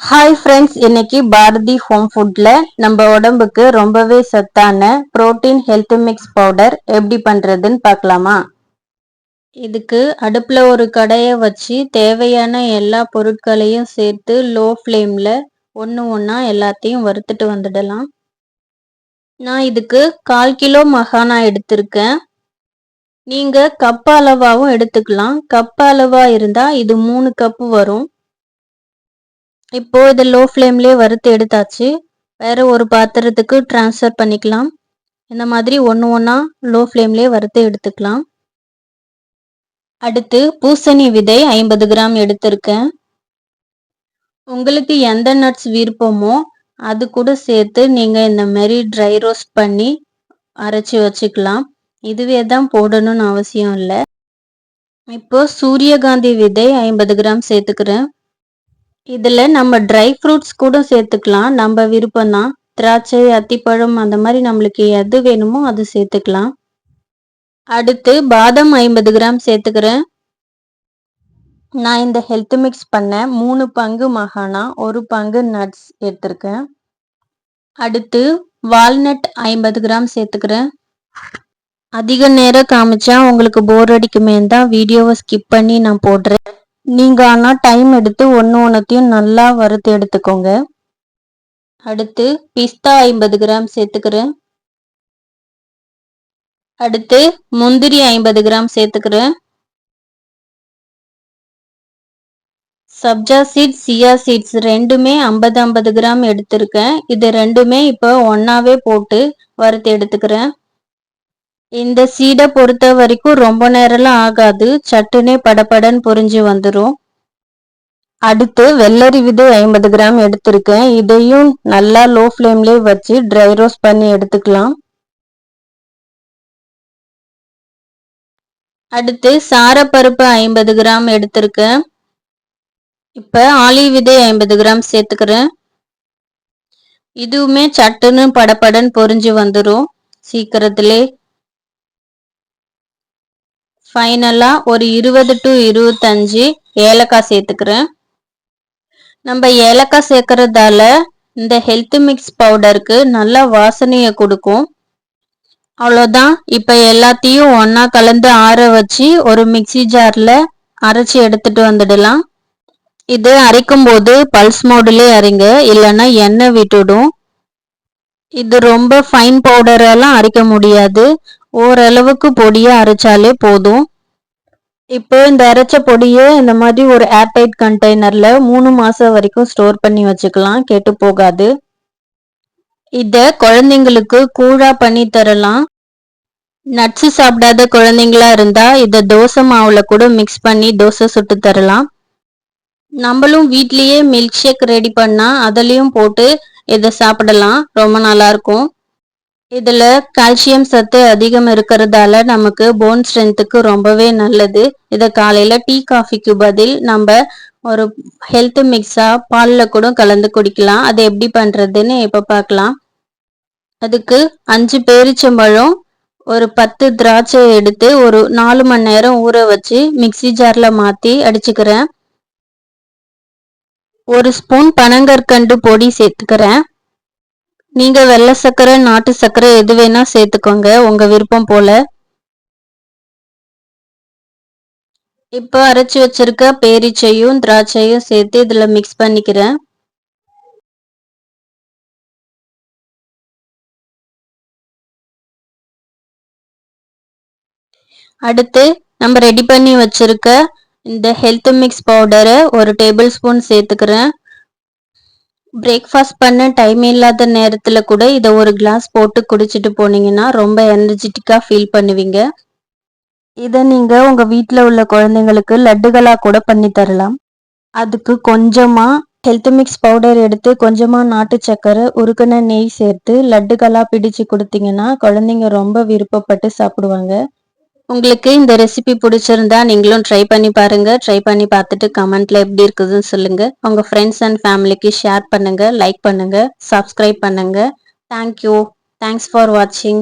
Hi friends இன்னைக்கு Bharathi home ஃபுட்ல நம்ம உடம்புக்கு ரொம்பவே சத்தான புரோட்டீன் ஹெல்த் மிக்ஸ் பவுடர் எப்படி பண்றதுன்னு பார்க்கலாமா? இதுக்கு அடுப்புல ஒரு கடையை வச்சு தேவையான எல்லா பொருட்களையும் சேர்த்து லோ ஃப்ளேம்ல ஒன்று ஒன்றா எல்லாத்தையும் வறுத்துட்டு வந்துடலாம். நான் இதுக்கு கால் கிலோ மகானா எடுத்திருக்கேன். நீங்கள் கப் அளவாகவும் எடுத்துக்கலாம். கப் அளவாக இருந்தால் இது மூணு கப்பு வரும். இப்போ இதை லோ ஃப்ளேம்லேயே வறுத்து எடுத்தாச்சு. வேறு ஒரு பாத்திரத்துக்கு ட்ரான்ஸ்ஃபர் பண்ணிக்கலாம். இந்த மாதிரி ஒன்று ஒன்றா லோ ஃப்ளேம்லேயே வறுத்து எடுத்துக்கலாம். அடுத்து பூசணி விதை ஐம்பது கிராம் எடுத்திருக்கேன். உங்களுக்கு எந்த நட்ஸ் விருப்பமோ அது கூட சேர்த்து நீங்கள் இந்த மாதிரி ட்ரை ரோஸ்ட் பண்ணி அரைச்சி வச்சுக்கலாம். இதுவே தான் போடணும்னு அவசியம் இல்லை. இப்போ சூரியகாந்தி விதை ஐம்பது கிராம் சேர்த்துக்கிறேன். இதில் நம்ம ட்ரை ஃப்ரூட்ஸ் கூட சேர்த்துக்கலாம். நம்ம விருப்பம் தான் திராட்சை அத்திப்பழம் அந்த மாதிரி நம்மளுக்கு எது வேணுமோ அது சேர்த்துக்கலாம். அடுத்து பாதாம் ஐம்பது கிராம் சேர்த்துக்கிறேன். நான் இந்த ஹெல்த் மிக்ஸ் பண்ண மூணு பங்கு மகானா ஒரு பங்கு நட்ஸ் எடுத்திருக்கேன். அடுத்து வால்நட் ஐம்பது கிராம் சேர்த்துக்கிறேன். அதிக நேரம் காமிச்சா உங்களுக்கு போர் அடிக்குமே தான் வீடியோவை ஸ்கிப் பண்ணி நான் போடுறேன். நீங்கள் ஆனால் டைம் எடுத்து ஒன்று ஒன்றுத்தையும் நல்லா வறுத்து எடுத்துக்கோங்க. அடுத்து பிஸ்தா ஐம்பது கிராம் சேர்த்துக்கிறேன். அடுத்து முந்திரி ஐம்பது கிராம் சேர்த்துக்கிறேன். சப்ஜா சீட்ஸ் சியா சீட்ஸ் ரெண்டுமே ஐம்பது ஐம்பது கிராம் எடுத்திருக்கேன். இது ரெண்டுமே இப்போ ஒன்றாவே போட்டு வறுத்து எடுத்துக்கிறேன். இந்த சீடை பொறுத்த வரைக்கும் ரொம்ப நேரம்லாம் ஆகாது. சட்டுனே படப்படன்னு பொரிஞ்சு வந்துடும் அடுத்து வெள்ளரி விதை ஐம்பது கிராம் எடுத்திருக்கேன். இதையும் நல்லா லோ ஃப்ளேம்லேயே வச்சு ட்ரை ரோஸ்ட் பண்ணி எடுத்துக்கலாம். அடுத்து சாரப்பருப்பு ஐம்பது கிராம் எடுத்திருக்கேன். இப்போ ஆலி விதை ஐம்பது கிராம் சேர்த்துக்கிறேன். இதுவுமே சட்டுன்னு படப்படன்னு பொரிஞ்சு வந்துடும் சீக்கிரத்திலே ஃபைனலாக ஒரு இருபது டு இருபத்தஞ்சு ஏலக்காய் சேர்த்துக்கிறேன். நம்ம ஏலக்காய் சேர்க்கறதால இந்த ஹெல்த் மிக்ஸ் பவுடருக்கு நல்ல வாசனையை கொடுக்கும். அவ்வளோதான். இப்போ எல்லாத்தையும் ஒன்றா கலந்து ஆற வச்சு ஒரு மிக்சி ஜாரில் அரைச்சி எடுத்துட்டு வந்துடலாம். இது அரைக்கும் போது பல்ஸ் மோடிலே அரைங்க. இல்லைன்னா எண்ணெய் விட்டுடும். இது ரொம்ப ஃபைன் பவுடரெல்லாம் அரைக்க முடியாது. ஓரளவுக்கு பொடியை அரைச்சாலே போதும். இப்போ இந்த அரைச்ச பொடியை இந்த மாதிரி ஒரு ஏர்டைட் கண்டெய்னரில் மூணு மாதம் வரைக்கும் ஸ்டோர் பண்ணி வச்சுக்கலாம். கெட்டு போகாது. இதை குழந்தைங்களுக்கு கூழா பண்ணி தரலாம். நட்ஸு சாப்பிடாத குழந்தைங்களா இருந்தால் இதை தோசை மாவில் கூட மிக்ஸ் பண்ணி தோசை சுட்டு தரலாம். நம்மளும் வீட்லேயே மில்க் ஷேக் ரெடி பண்ணால் அதுலேயும் போட்டு இதை சாப்பிடலாம். ரொம்ப நல்லாயிருக்கும் இதில் கால்சியம் சத்து அதிகம் இருக்கிறதால நமக்கு போன் ஸ்ட்ரென்த்துக்கு ரொம்பவே நல்லது. இதை காலையில் டீ காஃபிக்கு பதில் நம்ம ஒரு ஹெல்த் மிக்ஸாக பாலில் கூட கலந்து குடிக்கலாம். அதை எப்படி பண்ணுறதுன்னு இப்போ பார்க்கலாம். அதுக்கு அஞ்சு பேரிச்சம்பழம் ஒரு பத்து திராட்சை எடுத்து ஒரு நாலு மணி நேரம் ஊற வச்சு மிக்சி ஜாரில் மாற்றி அடிச்சுக்கிறேன். ஒரு ஸ்பூன் பனங்கற்கண்டு பொடி சேர்த்துக்கிறேன். நீங்க வெள்ளை சர்க்கரை நாட்டு சர்க்கரை எது வேணா சேர்த்துக்கோங்க. உங்க விருப்பம் போல. இப்போ அரைச்சி வச்சிருக்க பேரிச்சையும் திராட்சையும் சேர்த்து இதுல மிக்ஸ் பண்ணிக்கிறேன். அடுத்து நம்ம ரெடி பண்ணி வச்சிருக்க இந்த ஹெல்த் மிக்ஸ் பவுடரை ஒரு டேபிள் ஸ்பூன் சேர்த்துக்கிறேன். பிரேக்ஃபாஸ்ட் பண்ண டைம் இல்லாத நேரத்தில் கூட இதை ஒரு கிளாஸ் போட்டு குடிச்சிட்டு போனீங்கன்னா ரொம்ப எனர்ஜெட்டிக்காக ஃபீல் பண்ணுவீங்க. இதை நீங்கள் உங்கள் வீட்டில் உள்ள குழந்தைங்களுக்கு லட்டுகளாக கூட பண்ணி தரலாம். அதுக்கு கொஞ்சமாக ஹெல்த் மிக்ஸ் பவுடர் எடுத்து கொஞ்சமாக நாட்டு சக்கரை உருக்கின நெய் சேர்த்து லட்டுகளாக பிடிச்சு கொடுத்தீங்கன்னா குழந்தைங்க ரொம்ப விருப்பப்பட்டு சாப்பிடுவாங்க. உங்களுக்கு இந்த ரெசிபி பிடிச்சிருந்தா நீங்களும் ட்ரை பண்ணி பாருங்க. ட்ரை பண்ணி பார்த்துட்டு கமெண்ட்ல எப்படி இருக்குதுன்னு சொல்லுங்க. உங்க ஃப்ரெண்ட்ஸ் அண்ட் ஃபேமிலிக்கு ஷேர் பண்ணுங்க. லைக் பண்ணுங்க. சப்ஸ்கிரைப் பண்ணுங்க. தேங்க்யூ தேங்க்ஸ் ஃபார் வாட்சிங்